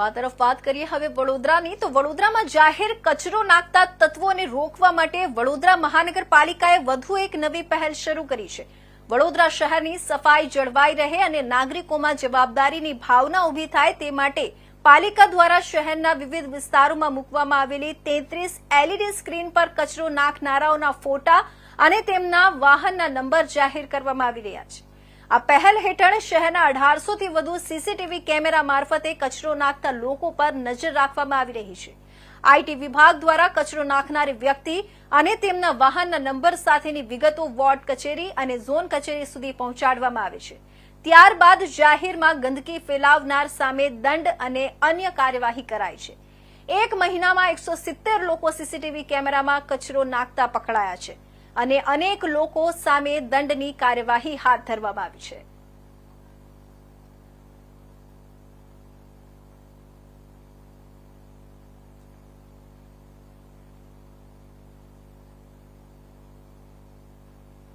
આ તરફ વાત કરીએ હવે વડોદરાની. તો વડોદરામાં જાહેર કચરો નાખતા તત્વોને રોકવા માટે વડોદરા મહાનગરપાલિકાએ વધુ એક નવી પહેલ શરૂ કરી છે. વડોદરા શહેરની સફાઈ જળવાઈ રહે અને નાગરિકોમાં જવાબદારીની ભાવના ઊભી થાય તે માટે પાલિકા દ્વારા શહેરના વિવિધ વિસ્તારોમાં મૂકવામાં આવેલી તેત્રીસ એલઈડી સ્ક્રીન પર કચરો નાખનારાઓના ફોટા અને તેમના વાહનના નંબર જાહેર કરવામાં આવી રહ્યા છે. આ પહેલ હેઠળ શહેરના અઢારસો થી વધુ સીસીટીવી કેમેરા મારફતે કચરો નાખતા લોકો પર નજર રાખવામાં આવી રહી છે. આઈટી વિભાગ દ્વારા કચરો નાખનારી વ્યક્તિ અને તેમના વાહનના નંબર સાથેની વિગતો વોર્ડ કચેરી અને ઝોન કચેરી સુધી પહોંચાડવામાં આવે છે. ત્યારબાદ જાહેરમાં ગંદકી ફેલાવનાર સામે દંડ અને અન્ય કાર્યવાહી કરાય છે. એક મહિનામાં એકસો લોકો સીસીટીવી કેમેરામાં કચરો નાખતા પકડાયા છે. અને અનેક લોકો સામે દંડની કાર્યવાહી હાથ ધરવામાં આવી છે.